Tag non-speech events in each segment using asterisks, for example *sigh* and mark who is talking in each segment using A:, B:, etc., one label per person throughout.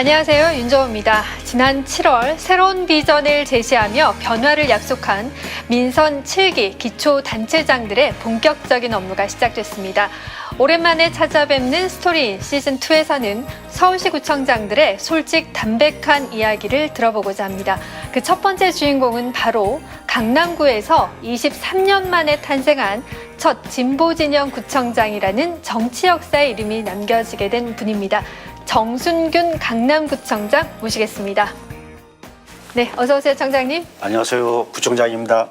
A: 안녕하세요. 윤정호입니다. 지난 7월 새로운 비전을 제시하며 변화를 약속한 민선 7기 기초단체장들의 본격적인 업무가 시작됐습니다. 오랜만에 찾아뵙는 스토리인 시즌2에서는 서울시 구청장들의 솔직 담백한 이야기를 들어보고자 합니다. 그 첫 번째 주인공은 바로 강남구에서 23년 만에 탄생한 첫 진보 진영 구청장이라는 정치 역사의 이름이 남겨지게 된 분입니다. 정순균 강남구청장 모시겠습니다. 네, 어서 오세요, 청장님.
B: 안녕하세요. 구청장입니다.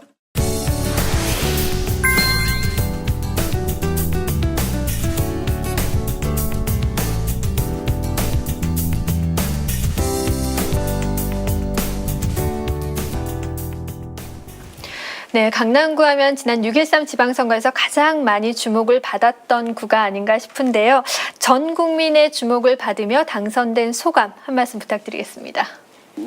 A: 네, 강남구 하면 지난 6.13 지방선거에서 가장 많이 주목을 받았던 구가 아닌가 싶은데요. 전 국민의 주목을 받으며 당선된 소감 한 말씀 부탁드리겠습니다.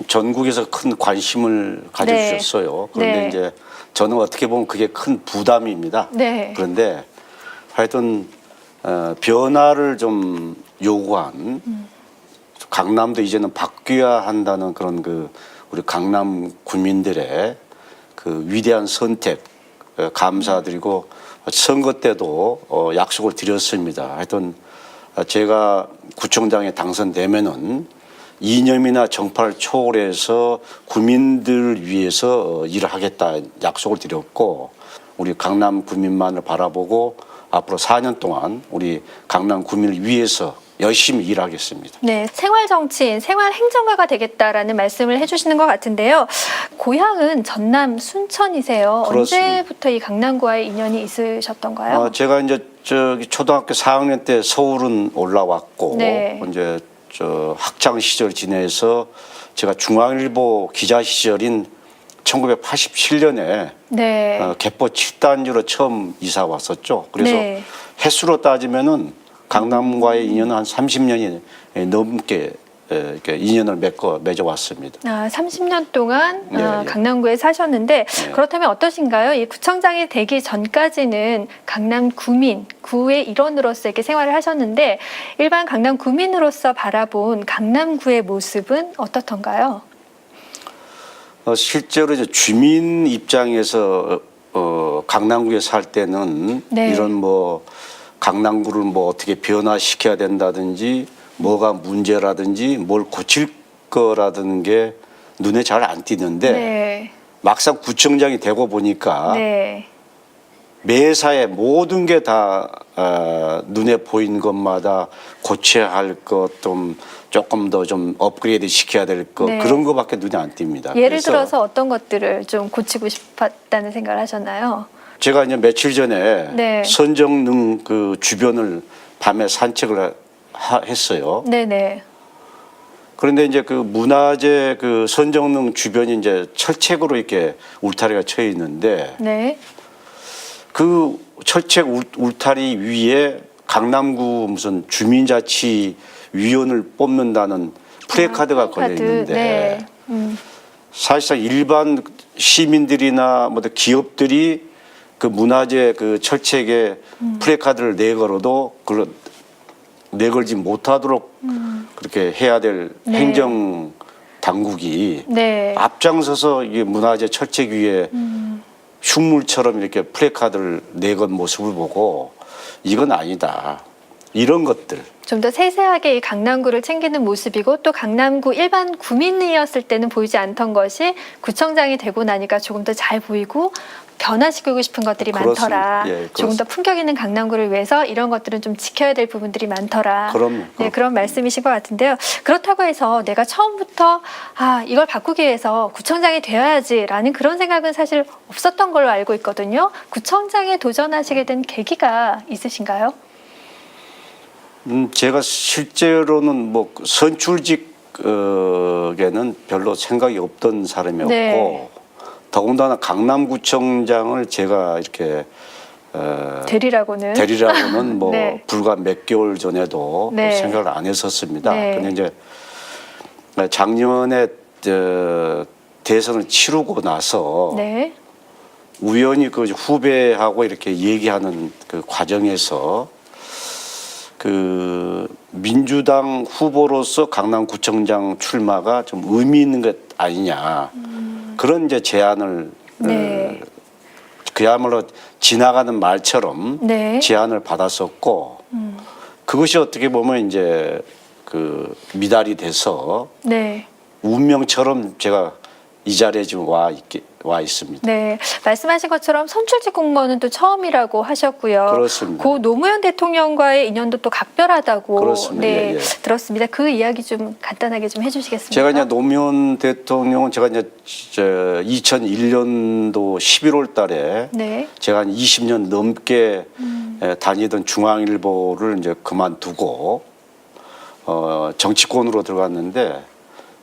B: 전국에서 큰 관심을 가져주셨어요. 그런데
A: 네.
B: 이제 저는 어떻게 보면 그게 큰 부담입니다.
A: 네.
B: 그런데 하여튼 어, 변화를 좀 요구한 강남도 이제는 바뀌어야 한다는 그런 그 우리 강남 국민들의 그 위대한 선택 어, 감사드리고 선거 때도 어, 약속을 드렸습니다. 하여튼 어, 제가 구청장에 당선되면은 이념이나 정파를 초월해서 국민들을 위해서 어, 일을 하겠다 약속을 드렸고 우리 강남 국민만을 바라보고 앞으로 4년 동안 우리 강남 국민을 위해서 열심히 일하겠습니다.
A: 네, 생활 정치인, 생활 행정가가 되겠다라는 말씀을 해주시는 것 같은데요. 고향은 전남 순천이세요.
B: 그렇습니다.
A: 언제부터 이 강남구와의 인연이 있으셨던가요?
B: 어, 제가 이제 저기 초등학교 4학년 때 서울은 올라왔고
A: 네.
B: 이제 저 학창 시절 지내서 제가 중앙일보 기자 시절인 1987년에
A: 네.
B: 어, 개포 7단지로 처음 이사 왔었죠. 그래서
A: 네.
B: 횟수로 따지면은 강남과의 인연은 한 30년이 넘게 에, 이렇게 인연을 맺고 맺어 왔습니다.
A: 아, 30년 동안
B: 네,
A: 어,
B: 예.
A: 강남구에 사셨는데
B: 네.
A: 그렇다면 어떠신가요? 이 구청장이 되기 전까지는 강남 구민, 구의 일원으로서 이렇게 생활을 하셨는데 일반 강남 구민으로서 바라본 강남구의 모습은 어떻던가요?
B: 어, 실제로 이제 주민 입장에서 어, 강남구에 살 때는
A: 네.
B: 이런 뭐 강남구를 뭐 어떻게 변화시켜야 된다든지 뭐가 문제라든지 뭘 고칠 거라든 게 눈에 잘 안 띄는데
A: 네.
B: 막상 구청장이 되고 보니까
A: 네.
B: 매사에 모든 게다 어, 눈에 보이는 것마다 고쳐야 할 것 좀 조금 더 좀 업그레이드 시켜야 될것
A: 네.
B: 그런 거밖에 눈에 안 띕니다.
A: 예를 들어서 어떤 것들을 좀 고치고 싶었다는 생각을 하셨나요?
B: 제가 이제 며칠 전에
A: 네.
B: 선정릉 그 주변을 밤에 산책을 하- 했어요.
A: 네네.
B: 그런데 이제 그 문화재 그 선정릉 주변이 이제 철책으로 이렇게 울타리가 쳐 있는데
A: 네.
B: 그 철책 울, 울타리 위에 강남구 무슨 주민자치위원을 뽑는다는 프레카드가
A: 아,
B: 걸려. 있는데
A: 네. 음.
B: 사실상 일반 시민들이나 뭐 기업들이 그 문화재 그 철책에
A: 음.
B: 프레카드를 내걸어도 그런 내걸지 못하도록 그렇게 해야 될
A: 음. 네.
B: 행정 당국이
A: 네.
B: 앞장서서 이 문화재 철책 위에
A: 음.
B: 흉물처럼 이렇게 플래카드를 내건 모습을 보고 이건 아니다. 이런 것들.
A: 좀 더 세세하게 이 강남구를 챙기는 모습이고 또 강남구 일반 구민이었을 때는 보이지 않던 것이 구청장이 되고 나니까 조금 더 잘 보이고 변화시키고 싶은 것들이
B: 그렇습니다.
A: 많더라.
B: 예,
A: 조금 더 품격 있는 강남구를 위해서 이런 것들은 좀 지켜야 될 부분들이 많더라.
B: 그럼요.
A: 네,
B: 그럼.
A: 그런 말씀이신 것 같은데요. 그렇다고 해서 내가 처음부터 아 이걸 바꾸기 위해서 구청장이 되어야지라는 그런 생각은 사실 없었던 걸로 알고 있거든요. 구청장에 도전하시게 된 계기가 있으신가요?
B: 음, 제가 실제로는 뭐 선출직에는 별로 생각이 없던 사람이었고
A: 네.
B: 더군다나 강남구청장을 제가 이렇게 어,
A: 대리라고는
B: 되리라고는 *laughs* 뭐
A: 네.
B: 불과 몇 개월 전에도
A: 네.
B: 생각을 안 했었습니다.
A: 네.
B: 근데 이제 작년에 저 대선을 치르고 나서
A: 네.
B: 우연히 그 후배하고 이렇게 얘기하는 그 과정에서 그 민주당 후보로서 강남구청장 출마가 좀 의미 있는 것 아니냐 그런 이제 제안을
A: 네.
B: 어, 그야말로 지나가는 말처럼
A: 네.
B: 제안을 받았었고 그것이 어떻게 보면 이제 그 미달이 돼서
A: 네.
B: 운명처럼 제가 이 자리에 지금 와 있게 와 있습니다.
A: 네, 말씀하신 것처럼 선출직 공무원은 또 처음이라고 하셨고요.
B: 그렇습니다.
A: 고 노무현 대통령과의 인연도 또 각별하다고
B: 그렇습니다.
A: 네,
B: 예, 예.
A: 들었습니다. 그 이야기 좀 간단하게 좀 해주시겠습니까?
B: 제가 이제 노무현 대통령은 제가 이제 저 2001년도 11월 달에
A: 네,
B: 제가 한 20년 넘게
A: 음.
B: 에, 다니던 중앙일보를 이제 그만두고 어, 정치권으로 들어갔는데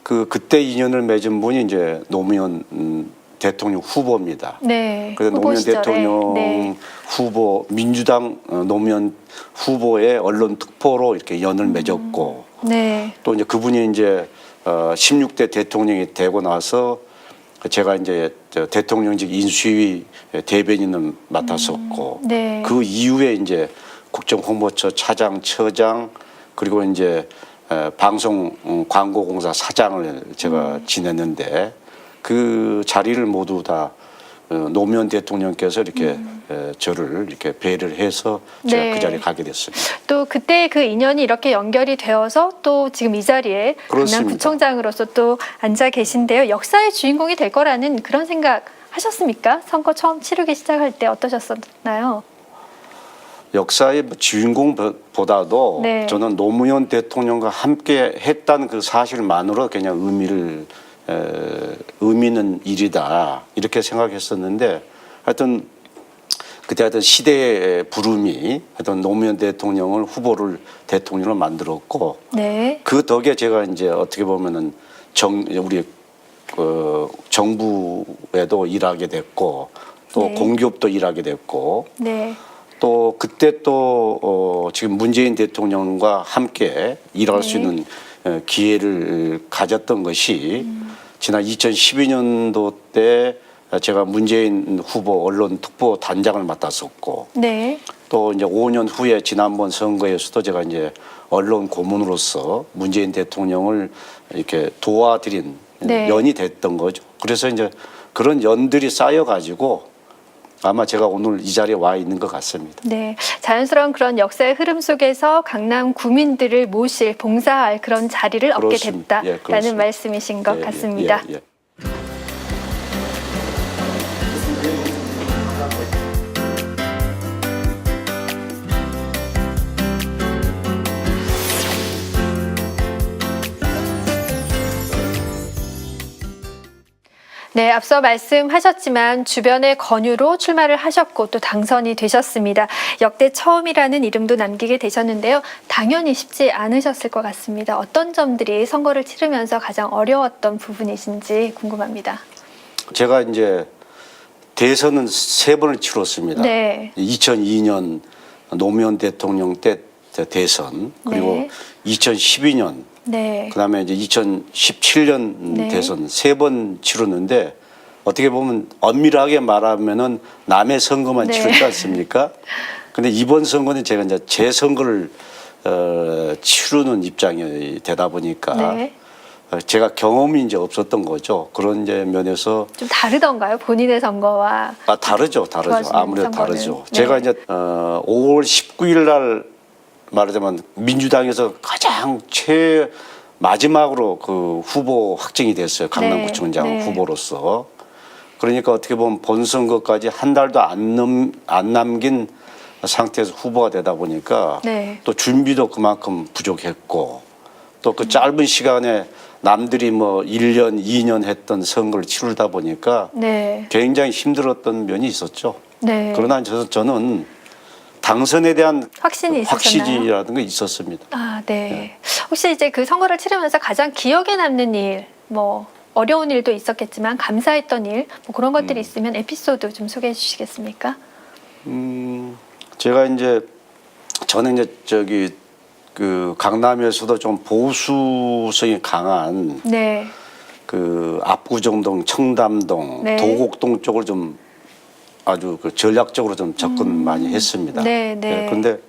B: 그 그때 인연을 맺은 분이 이제 노무현 음, 대통령 후보입니다.
A: 네.
B: 그래서
A: 후보
B: 노무현
A: 시절에.
B: 대통령
A: 네.
B: 후보 민주당 어, 노무현 후보의 언론 특보로 이렇게 연을
A: 음.
B: 맺었고
A: 네,
B: 또 이제 그분이 이제 어 16대 대통령이 되고 나서 제가 이제 저 대통령직 인수위 대변인을 맡았었고
A: 네.
B: 그 이후에 이제 국정홍보처 차장, 처장 그리고 이제 에, 방송 음, 광고공사 사장을 제가
A: 음.
B: 지냈는데 그 자리를 모두 다 어, 노무현 대통령께서 이렇게 에, 저를 이렇게 배를 해서 제가
A: 음. 네.
B: 그 자리에 가게 됐습니다.
A: 또 그때 그 인연이 이렇게 연결이 되어서 또 지금 이 자리에. 강남구청장으로서 또 앉아 계신데요. 역사의 주인공이 될 거라는 그런 생각 하셨습니까? 선거 처음 치르기 시작할 때 어떠셨었나요?
B: 역사의 뭐 주인공보다도
A: 네.
B: 저는 노무현 대통령과 함께 했다는 그 사실만으로 그냥 의미를 에, 의미 있는 일이다 이렇게 생각했었는데 하여튼 그때 하여튼 시대의 부름이 하여튼 노무현 대통령을 후보를 대통령으로 만들었고
A: 네,
B: 그 덕에 제가 이제 어떻게 보면은 정 우리 그 정부에도 일하게 됐고 또
A: 네.
B: 공기업도 일하게 됐고
A: 네,
B: 또 그때 또 어, 지금 문재인 대통령과 함께 일할 수
A: 네.
B: 있는 어, 기회를 가졌던 것이
A: 음.
B: 지난 2012년도 때 제가 문재인 후보 언론 특보 단장을 맡았었고
A: 네,
B: 또 이제 5년 후에 지난번 선거에서도 제가 이제 언론 고문으로서 문재인 대통령을 이렇게 도와드린
A: 네.
B: 연이 됐던 거죠. 그래서 이제 그런 연들이 쌓여 가지고 아마 제가 오늘 이 자리에 와 있는 것 같습니다.
A: 네. 자연스러운 그런 역사의 흐름 속에서 강남 구민들을 모실, 봉사할 그런 자리를 얻게
B: 그렇습니다. 예,
A: 됐다라는
B: 그렇습니다.
A: 말씀이신 것
B: 예, 예,
A: 같습니다.
B: 예, 예.
A: 네, 앞서 말씀하셨지만 주변의 권유로 출마를 하셨고 또 당선이 되셨습니다. 역대 처음이라는 이름도 남기게 되셨는데요. 당연히 쉽지 않으셨을 것 같습니다. 어떤 점들이 선거를 치르면서 가장 어려웠던 부분이신지 궁금합니다.
B: 제가 이제 대선은 세 번을 치렀습니다.
A: 네.
B: 2002년 노무현 대통령 때 대선 그리고
A: 네.
B: 2012년
A: 네.
B: 그다음에 이제 2017년
A: 네.
B: 대선 세 번 치렀는데 어떻게 보면 엄밀하게 말하면은 남의 선거만
A: 네.
B: 치렀지 않습니까? 근데 이번 선거는 제가 이제 제 선거를 어, 치르는 입장이 되다 보니까
A: 네.
B: 어, 제가 경험이 이제 없었던 거죠. 그런 이제 면에서
A: 좀 다르던가요? 본인의 선거와
B: 아 다르죠, 다르죠. 아무래도
A: 선거는.
B: 다르죠.
A: 네.
B: 제가 이제 어, 5월 19일 날 말하자면 민주당에서 가장 최 마지막으로 그 후보 확정이 됐어요. 강남구청장
A: 네, 네.
B: 후보로서. 그러니까 어떻게 보면 본선거까지 한 달도 안, 넘, 안 남긴 상태에서 후보가 되다 보니까
A: 네.
B: 또 준비도 그만큼 부족했고 또 그 짧은 시간에 남들이 뭐 1년, 2년 했던 선거를 치르다 보니까
A: 네.
B: 굉장히 힘들었던 면이 있었죠.
A: 네.
B: 그러나 저, 저는 당선에 대한
A: 확신이
B: 게 있었습니다.
A: 아, 네. 혹시 이제 그 선거를 치르면서 가장 기억에 남는 일, 뭐 어려운 일도 있었겠지만 감사했던 일, 뭐 그런
B: 음.
A: 것들이 있으면 에피소드 좀 소개해 주시겠습니까?
B: 음, 제가 이제 저는 이제 저기 그 강남에서도 좀 보수성이 강한
A: 네.
B: 그 압구정동, 청담동,
A: 네.
B: 도곡동 쪽을 좀 아주 그 전략적으로 좀 접근 많이 했습니다.
A: 네, 네.
B: 그런데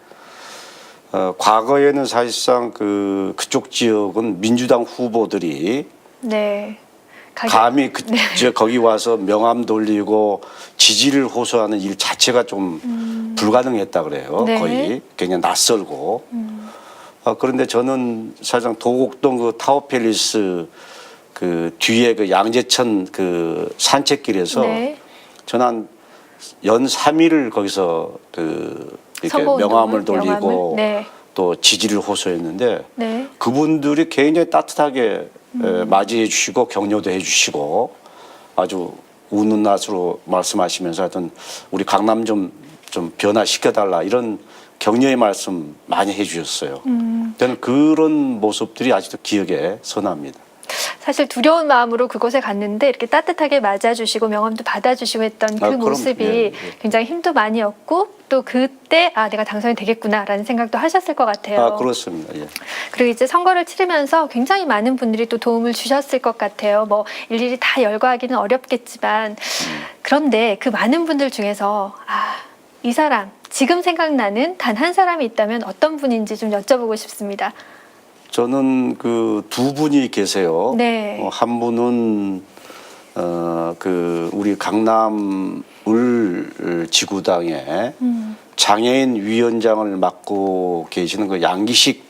B: 어, 과거에는 사실상 그 그쪽 지역은 민주당 후보들이
A: 네.
B: 감히 그저 거기 와서 명함 돌리고 지지를 호소하는 일 자체가 좀 불가능했다 그래요.
A: 네.
B: 거의 굉장히 낯설고. 아, 그런데 저는 사실상 도곡동 그 타워팰리스 그 뒤에 그 양재천 그 산책길에서
A: 네.
B: 저는 한 연 3일을 거기서 그 이렇게
A: 선거
B: 명함을 돌리고
A: 명함을? 네.
B: 또 지지를 호소했는데
A: 네.
B: 그분들이 굉장히 따뜻하게
A: 음.
B: 에, 맞이해 주시고 격려도 해 주시고 아주 우는 낯으로 말씀하시면서 하여튼 우리 강남 좀, 좀 변화시켜 달라 이런 격려의 말씀 많이 해 주셨어요.
A: 음.
B: 저는 그런 모습들이 아직도 기억에 선합니다.
A: 사실 두려운 마음으로 그곳에 갔는데 이렇게 따뜻하게 맞아주시고 명함도 받아주시고 했던 그
B: 아, 그럼,
A: 모습이
B: 예, 예.
A: 굉장히 힘도 많이 얻고 또 그때 아 내가 당선이 되겠구나라는 생각도 하셨을 것 같아요.
B: 아, 그렇습니다. 예.
A: 그리고 이제 선거를 치르면서 굉장히 많은 분들이 또 도움을 주셨을 것 같아요. 뭐 일일이 다 열거하기는 어렵겠지만 그런데 그 많은 분들 중에서 아, 이 사람 지금 생각나는 단 한 사람이 있다면 어떤 분인지 좀 여쭤보고 싶습니다.
B: 저는 그 두 분이 계세요.
A: 네.
B: 어, 한 분은 어, 그 우리 강남 을 지구당에
A: 음.
B: 장애인 위원장을 맡고 계시는 그 양기식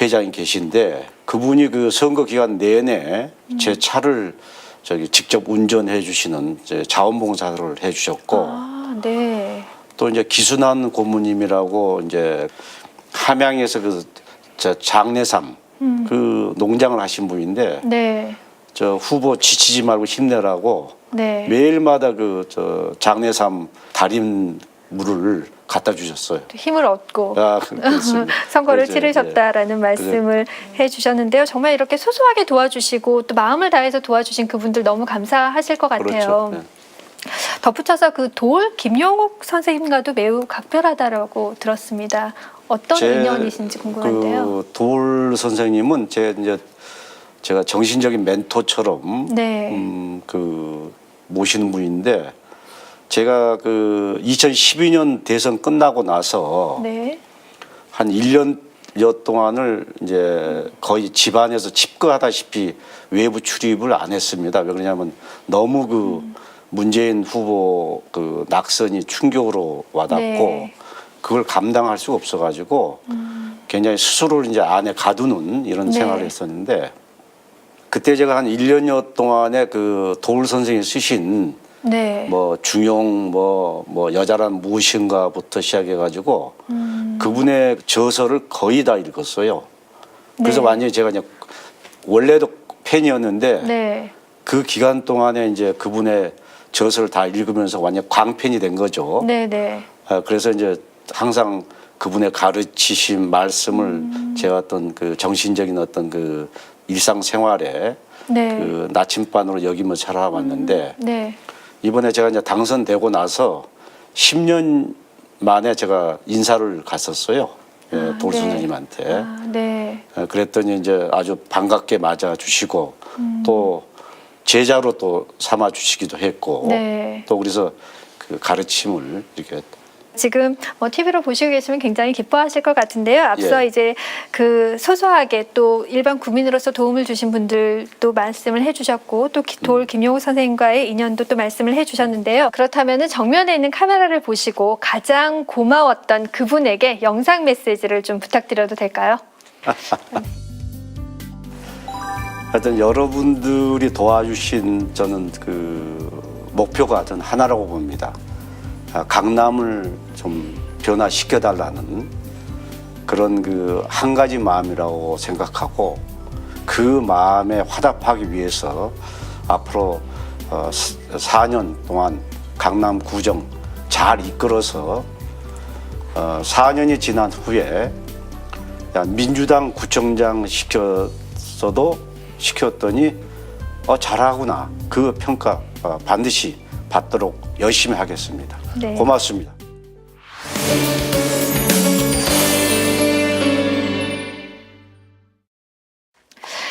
B: 회장이 계신데 그분이 그 선거 기간 내내 제 차를 저기 직접 운전해 주시는 자원봉사를 해 주셨고
A: 아, 네.
B: 또 이제 기순한 고모님이라고 이제 함양에서 그저 장례삼
A: 음.
B: 그 농장을 하신 분인데
A: 네.
B: 저 후보 지치지 말고 힘내라고
A: 네.
B: 매일마다 그 저 장례삼 달인 물을 갖다 주셨어요.
A: 힘을 얻고
B: 아, 그렇습니다. *laughs*
A: 선거를
B: 그래서
A: 치르셨다라는 말씀을 해주셨는데요. 정말 이렇게 소소하게 도와주시고 또 마음을 다해서 도와주신 그분들 너무 감사하실 것 같아요.
B: 그렇죠. 네.
A: 덧붙여서 그 돌 김용옥 선생님과도 매우 각별하다라고 들었습니다. 어떤
B: 제
A: 인연이신지 궁금한데요.
B: 그 돌 선생님은 제 이제 제가 정신적인 멘토처럼
A: 네.
B: 음, 그 모시는 분인데 제가 그 2012년 대선 끝나고 나서
A: 네.
B: 한 1년여 동안을 이제 거의 집안에서 집거하다시피 외부 출입을 안 했습니다. 왜 그러냐면 너무 그 문재인 후보 그 낙선이 충격으로 와닿고
A: 네.
B: 그걸 감당할 수가 없어가지고 굉장히 스스로를 이제 안에 가두는 이런
A: 네.
B: 생활을 했었는데 그때 제가 한 1년여 동안에 그 도울 선생이 쓰신
A: 네.
B: 뭐 중용 뭐, 뭐 여자란 무엇인가부터 시작해가지고
A: 음.
B: 그분의 저서를 거의 다 읽었어요. 그래서
A: 네.
B: 완전히 제가 그냥 원래도 팬이었는데
A: 네.
B: 그 기간 동안에 이제 그분의 저서를 다 읽으면서 완전 광팬이 된 거죠.
A: 네. 네.
B: 아, 그래서 이제 항상 그분의 가르치신 말씀을
A: 음.
B: 제가 어떤 그 정신적인 어떤 그 일상생활에
A: 네.
B: 그 나침반으로 여기면서 살아왔는데
A: 네.
B: 이번에 제가 이제 당선되고 나서 10년 만에 제가 인사를 갔었어요. 예,
A: 아,
B: 돌
A: 네.
B: 선생님한테.
A: 아, 네.
B: 예, 그랬더니 이제 아주 반갑게 맞아 주시고 또 제자로 또 삼아 주시기도 했고
A: 네.
B: 또 그래서 그 가르침을 이렇게
A: 지금 뭐 TV로 보시고 계시면 굉장히 기뻐하실 것 같은데요. 앞서
B: 예.
A: 이제 그 소소하게 또 일반 국민으로서 도움을 주신 분들도 말씀을 해주셨고 또 기-
B: 음.
A: 돌 김용호 선생님과의 인연도 또 말씀을 해주셨는데요. 그렇다면 정면에 있는 카메라를 보시고 가장 고마웠던 그분에게 영상 메시지를 좀 부탁드려도 될까요? *laughs*
B: 하여튼 여러분들이 도와주신 저는 그 목표가 저는 하나라고 봅니다. 아, 강남을 좀 변화시켜 달라는 그런 그 한 가지 마음이라고 생각하고 그 마음에 화답하기 위해서 앞으로 어, 4년 동안 강남 구정 잘 이끌어서 어, 4년이 지난 후에 야, 민주당 구청장 시켰어도 시켰더니 어 잘하구나 그 평가 어, 반드시 받도록 열심히 하겠습니다.
A: 네.
B: 고맙습니다.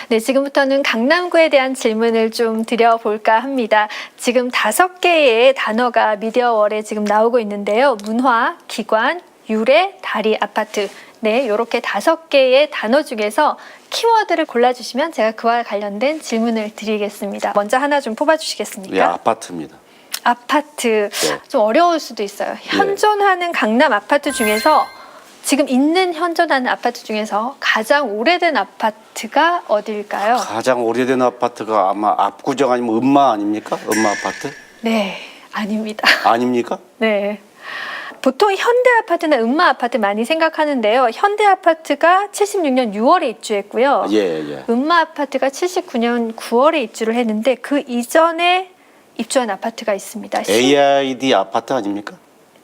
A: 네, 지금부터는 강남구에 대한 질문을 좀 드려볼까 합니다. 지금 다섯 개의 단어가 미디어월에 지금 나오고 있는데요. 문화, 기관, 유래, 다리, 아파트. 네, 이렇게 다섯 개의 단어 중에서 키워드를 골라주시면 제가 그와 관련된 질문을 드리겠습니다. 먼저 하나 좀 뽑아주시겠습니까?
B: 예, 아파트입니다.
A: 아파트
B: 네.
A: 좀 어려울 수도 있어요. 현존하는 강남 아파트 중에서 지금 있는 현존하는 아파트 중에서 가장 오래된 아파트가 어딜까요?
B: 가장 오래된 아파트가 아마 압구정 아니면 음마 아닙니까? 음마 아파트?
A: 네, 아닙니다.
B: 아닙니까?
A: 네. 보통 현대 아파트나 음마 아파트 많이 생각하는데요. 현대 아파트가 76년 6월에 입주했고요.
B: 예, 예.
A: 음마 아파트가 79년 9월에 입주를 했는데 그 이전에 입주한 아파트가 있습니다. 시-
B: AID 아파트 아닙니까?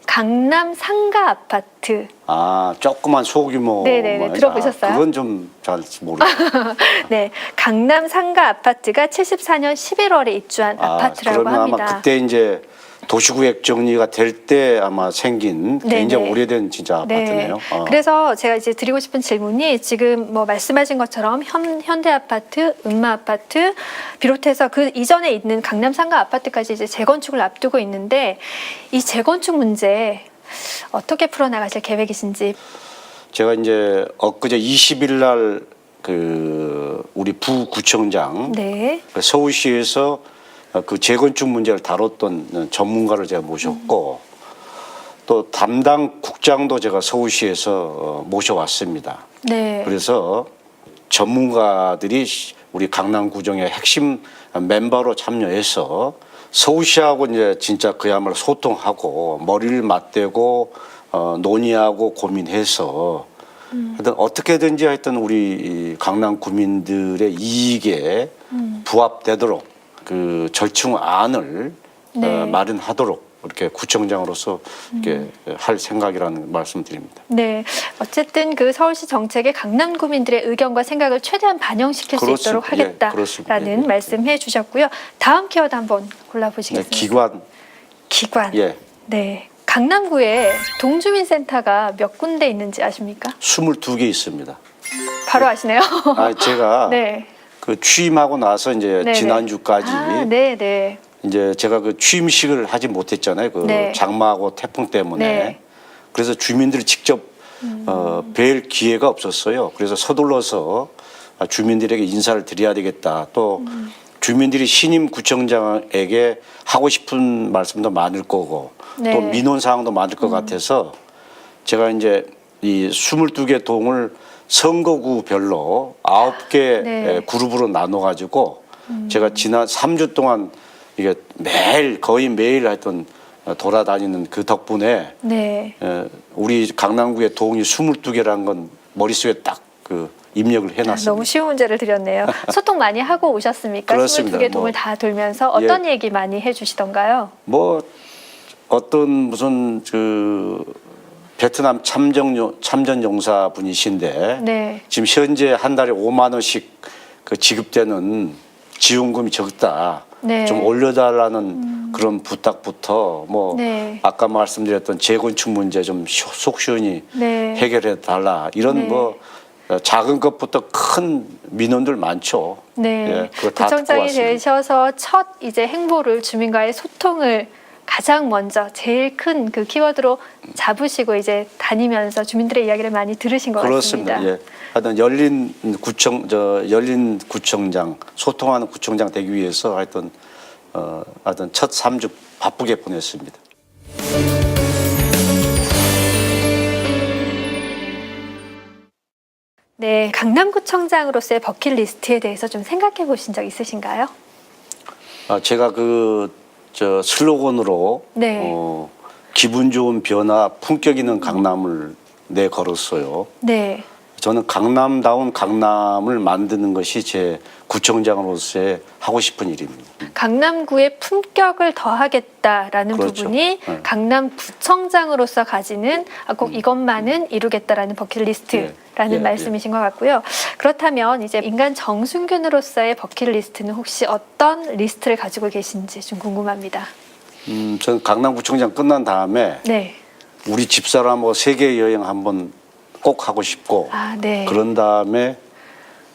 A: 강남 상가 아파트.
B: 아, 조그만 소규모.
A: 네네네,
B: 뭐,
A: 들어보셨어요?
B: 아, 그건 좀 잘 모르겠어요. *laughs*
A: 네, 강남 상가 아파트가 74년 11월에 입주한 아, 파트라고
B: 그러면
A: 합니다.
B: 그때 이제 도시구역 정리가 될 때 아마 생긴
A: 네네.
B: 굉장히 오래된 진짜 아파트네요. 어.
A: 그래서 제가 이제 드리고 싶은 질문이 지금 뭐 말씀하신 것처럼 현, 현대 아파트, 음마 아파트 비롯해서 그 이전에 있는 강남 상가 아파트까지 이제 재건축을 앞두고 있는데 이 재건축 문제 어떻게 풀어나가실 계획이신지
B: 제가 이제 엊그제 20일 날 그 우리 부구청장
A: 네,
B: 그 서울시에서 그 재건축 문제를 다뤘던 전문가를 제가 모셨고 또 담당 국장도 제가 서울시에서 어, 모셔왔습니다.
A: 네,
B: 그래서 전문가들이 시- 우리 강남 구정의 핵심 멤버로 참여해서 서울시하고 이제 진짜 그야말로 소통하고 머리를 맞대고 어, 논의하고 고민해서 하여튼 어떻게든지 하여튼 우리 이 강남 구민들의 이익에 부합되도록 그 절충안을
A: 네.
B: 어, 마련하도록 이렇게 구청장으로서 이렇게 할 생각이라는 말씀드립니다.
A: 네. 어쨌든 그 서울시 정책에 강남 구민들의 의견과 생각을 최대한 반영시킬 수
B: 그렇습-
A: 있도록
B: 예, 그렇습니다.
A: 하겠다라는
B: 예, 예.
A: 말씀해 주셨고요. 다음 키워드 한번
B: 네,
A: 골라보시겠습니다.
B: 기관
A: 기관.
B: 예.
A: 네. 강남구에 동주민센터가 몇 군데 있는지 아십니까?
B: 22개 있습니다.
A: 바로 아시네요.
B: 아, 제가 *laughs*
A: 네.
B: 그 취임하고 나서 이제
A: 네네.
B: 지난주까지
A: 아, 네, 네.
B: 이제 제가 그 취임식을 하지 못했잖아요. 그
A: 네.
B: 장마하고 태풍 때문에.
A: 네.
B: 그래서 주민들이 직접 어, 뵐 기회가 없었어요. 그래서 서둘러서 아, 주민들에게 인사를 드려야 되겠다. 또
A: 음.
B: 주민들이 신임 구청장에게 하고 싶은 말씀도 많을 거고
A: 네.
B: 또 민원 사항도 많을 것 같아서 제가 이제 이 22개 동을 선거구별로 9개
A: 네.
B: 그룹으로 나눠 가지고 제가 지난 3주 동안 이게 매일 거의 매일 하여튼 돌아다니는 그 덕분에
A: 네.
B: 에, 우리 강남구의 동이 22개라는 건 머릿속에 딱그 입력을 해놨습니다.
A: 너무 쉬운 문제를 드렸네요. *laughs* 소통 많이 하고 오셨습니까?
B: 그렇습니다.
A: 22개 동을
B: 뭐.
A: 다 돌면서 어떤 얘기 많이 해주시던가요?
B: 뭐 어떤 무슨 그 베트남 참정 참전 용사 분이신데
A: 네.
B: 지금 현재 한 달에 5만 원씩 그 지급되는 지원금이 적다.
A: 네. 음.
B: 좀 올려달라는 그런 부탁부터 뭐
A: 네.
B: 아까 말씀드렸던 재건축 문제 좀 속- 속 시원히
A: 네.
B: 해결해 달라 이런
A: 네.
B: 뭐 어, 작은 것부터 큰 민원들 많죠.
A: 네.
B: 예,
A: 구청장이. 되셔서 첫 이제 행보를 주민과의 소통을 가장 먼저 제일 큰 그 키워드로 잡으시고 이제 다니면서 주민들의 이야기를 많이 들으신 것
B: 그렇습니다.
A: 같습니다.
B: 예. 하여튼 열린 구청 저 열린 구청장 소통하는 구청장 되기 위해서 하여튼 어 하여튼 첫 3주 바쁘게 보냈습니다.
A: 네, 강남구청장으로서의 버킷리스트에 대해서 좀 생각해 보신 적 있으신가요?
B: 아, 제가 그 저 슬로건으로
A: 네.
B: 어, 기분 좋은 변화, 품격 있는 강남을 내 걸었어요.
A: 네.
B: 저는 강남다운 강남을 만드는 것이 제 구청장으로서의 하고 싶은 일입니다.
A: 강남구의 품격을 더하겠다라는
B: 그렇죠.
A: 부분이
B: 네.
A: 강남구청장으로서 가지는 아, 꼭 이것만은 이루겠다라는 버킷리스트라는
B: 예, 예,
A: 말씀이신 것 같고요. 그렇다면 이제 인간 정순균으로서의 버킷리스트는 혹시 어떤 리스트를 가지고 계신지 좀 궁금합니다.
B: 음, 저는 강남구청장 끝난 다음에
A: 네.
B: 우리 집사람하고 세계 여행 한번 꼭 하고 싶고
A: 아, 네.
B: 그런 다음에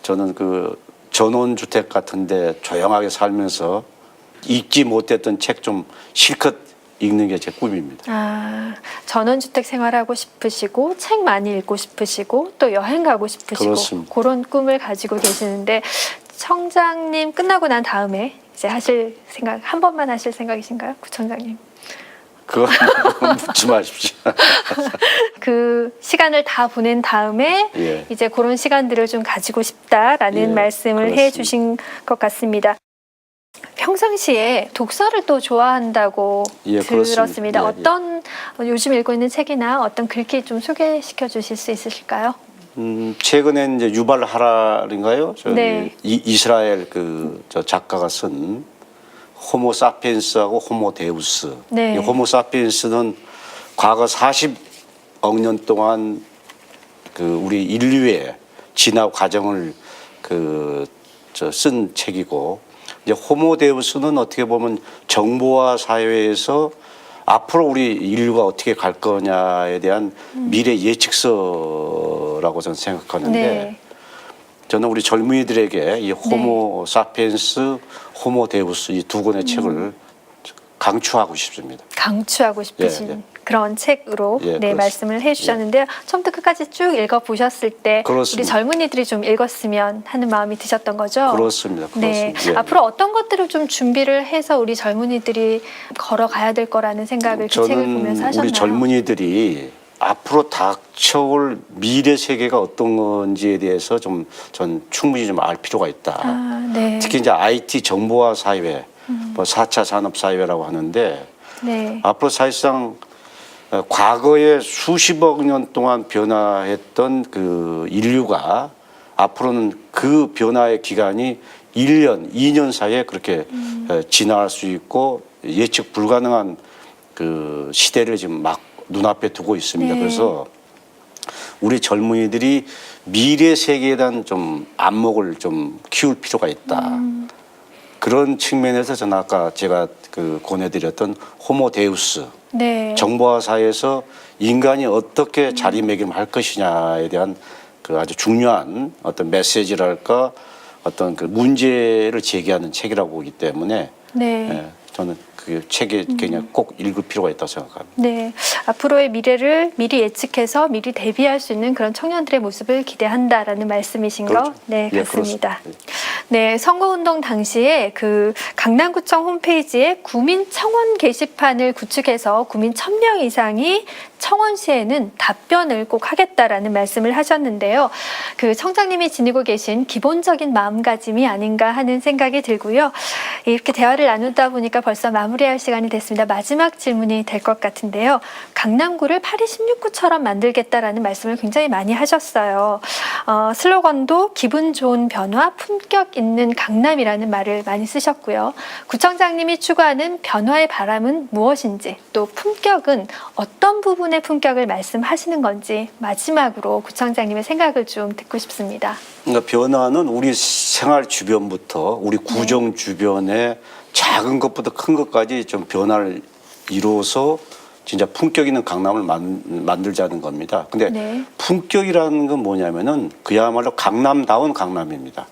B: 저는 그 전원주택 같은데 조용하게 살면서 읽지 못했던 책 좀 실컷 읽는 게 제 꿈입니다.
A: 아, 전원주택 생활하고 싶으시고 책 많이 읽고 싶으시고 또 여행 가고 싶으시고
B: 그렇습니다.
A: 그런 꿈을 가지고 계시는데 청장님 끝나고 난 다음에 이제 하실 생각 한 번만 하실 생각이신가요, 구청장님?
B: 그거 *laughs* 묻지 마십시오. *laughs*
A: 그 시간을 다 보낸 다음에
B: 예.
A: 이제 그런 시간들을 좀 가지고 싶다라는
B: 예,
A: 말씀을
B: 그렇습니다.
A: 해주신 것 같습니다. 평상시에 독서를 또 좋아한다고
B: 예.
A: 들었습니다.
B: 예, 예.
A: 어떤 요즘 읽고 있는 책이나 어떤 글귀 좀 소개시켜 주실 수 있으실까요?
B: 음, 최근에 이제 유발 하랄인가요? 저기
A: 네.
B: 이, 이스라엘 그 저 작가가 쓴 호모 사피엔스하고 호모 데우스.
A: 네.
B: 이 호모 사피엔스는 과거 40억 년 동안 그 우리 인류의 진화 과정을 그 저 쓴 책이고 이제 호모 데우스는 어떻게 보면 정보화 사회에서 앞으로 우리 인류가 어떻게 갈 거냐에 대한 미래 예측서라고 저는 생각하는데
A: 네.
B: 저는 우리 젊은이들에게 이 호모 사피엔스, 호모 데우스 이 두 권의 책을 강추하고 싶습니다.
A: 강추하고 싶으신
B: 예, 예.
A: 그런 책으로
B: 예,
A: 네,
B: 그렇습니다.
A: 말씀을 해주셨는데요. 처음부터 끝까지 쭉 읽어 보셨을 때
B: 그렇습니다.
A: 우리 젊은이들이 좀 읽었으면 하는 마음이 드셨던 거죠.
B: 그렇습니다.
A: 네.
B: 그렇습니다. 예.
A: 앞으로 어떤 것들을 좀 준비를 해서 우리 젊은이들이 걸어가야 될 거라는 생각을 그 책을 보면서 하셨나요?
B: 우리 젊은이들이 앞으로 닥쳐올 미래 세계가 어떤 건지에 대해서 좀 전 충분히 좀 알 필요가 있다.
A: 아, 네.
B: 특히 이제 IT 정보화 사회, 뭐 4차 산업 사회라고 하는데
A: 네.
B: 앞으로 사실상 어, 과거에 수십억 년 동안 변화했던 그 인류가 앞으로는 그 변화의 기간이 1년, 2년 사이에 그렇게 어, 지나갈 수 있고 예측 불가능한 그 시대를 지금 막 눈앞에 두고 있습니다.
A: 네.
B: 그래서 우리 젊은이들이 미래 세계에 대한 좀 안목을 좀 키울 필요가 있다. 그런 측면에서 저는 아까 제가 그 권해드렸던 호모 데우스
A: 네.
B: 정보화 사회에서 인간이 어떻게 자리매김할 것이냐에 대한 그 아주 중요한 어떤 메시지랄까 어떤 그 문제를 제기하는 책이라고 보기 때문에
A: 네.
B: 예, 저는 그 책이 그냥 꼭 읽을 필요가 있다고 생각합니다.
A: 네. 앞으로의 미래를 미리 예측해서 미리 대비할 수 있는 그런 청년들의 모습을 기대한다라는 말씀이신 거.
B: 그렇죠.
A: 네,
B: 예,
A: 같습니다.
B: 그렇습니다.
A: 네, 선거운동 당시에 그 강남구청 홈페이지에 구민 청원 게시판을 구축해서 구민 1000명 이상이 청원 시에는 답변을 꼭 하겠다라는 말씀을 하셨는데요. 그 청장님이 지니고 계신 기본적인 마음가짐이 아닌가 하는 생각이 들고요. 이렇게 대화를 나누다 보니까 벌써 마무리할 시간이 됐습니다. 마지막 질문이 될 것 같은데요. 강남구를 파리 16구처럼 만들겠다라는 말씀을 굉장히 많이 하셨어요. 어, 슬로건도 기분 좋은 변화, 품격 있는 강남이라는 말을 많이 쓰셨고요. 구청장님이 추구하는 변화의 바람은 무엇인지 또 품격은 어떤 부분 의 품격을 말씀하시는 건지 마지막으로 구청장님의 생각을 좀 듣고 싶습니다.
B: 그러니까 변화는 우리 생활 주변부터 우리 구정 주변에 작은 것부터 큰 것까지 좀 변화를 이루어서 진짜 품격 있는 강남을 만, 만들자는 겁니다. 근데
A: 네.
B: 품격이라는 건 뭐냐면은 그야말로 강남다운 강남입니다.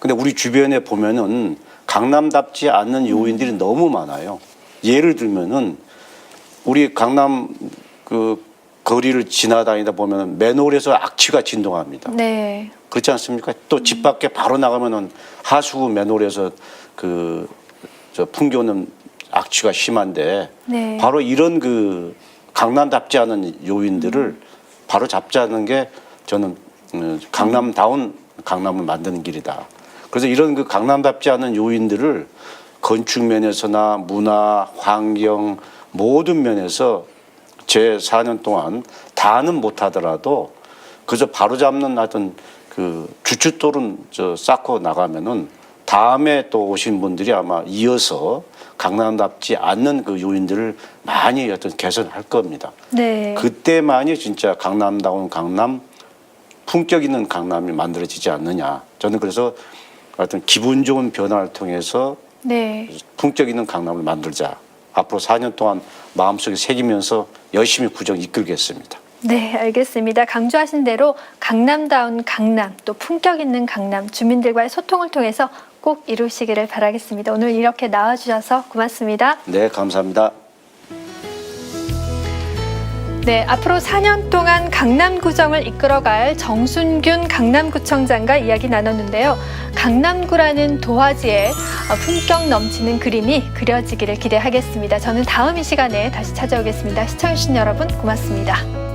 B: 근데 우리 주변에 보면은 강남답지 않는 요인들이 너무 많아요. 예를 들면은 우리 강남 그 거리를 지나다니다 보면 맨홀에서 악취가 진동합니다.
A: 네.
B: 그렇지 않습니까? 또 집 밖에 바로 나가면은 하수구 맨홀에서 그 저 풍겨오는 악취가 심한데
A: 네.
B: 바로 이런 그 강남답지 않은 요인들을 바로 잡자는 게 저는 음, 강남다운 강남을 만드는 길이다. 그래서 이런 그 강남답지 않은 요인들을 건축 면에서나 문화, 환경 모든 면에서 제 4년 동안 다는 못하더라도 그저 바로 잡는 하여튼 그 주춧돌은 저 쌓고 나가면은 다음에 또 오신 분들이 아마 이어서 강남답지 않는 그 요인들을 많이 어떤 개선할 겁니다.
A: 네.
B: 그때만이 진짜 강남다운 강남, 품격 있는 강남이 만들어지지 않느냐. 저는 그래서 어떤 기분 좋은 변화를 통해서
A: 네.
B: 품격 있는 강남을 만들자. 앞으로 4년 동안 마음속에 새기면서 열심히 구정 이끌겠습니다.
A: 네, 알겠습니다. 강조하신 대로 강남다운 강남, 또 품격 있는 강남, 주민들과의 소통을 통해서 꼭 이루시기를 바라겠습니다. 오늘 이렇게 나와주셔서 고맙습니다.
B: 네, 감사합니다.
A: 네, 앞으로 4년 동안 강남구정을 이끌어갈 정순균 강남구청장과 이야기 나눴는데요. 강남구라는 도화지에 어, 품격 넘치는 그림이 그려지기를 기대하겠습니다. 저는 다음 이 시간에 다시 찾아오겠습니다. 시청해주신 여러분 고맙습니다.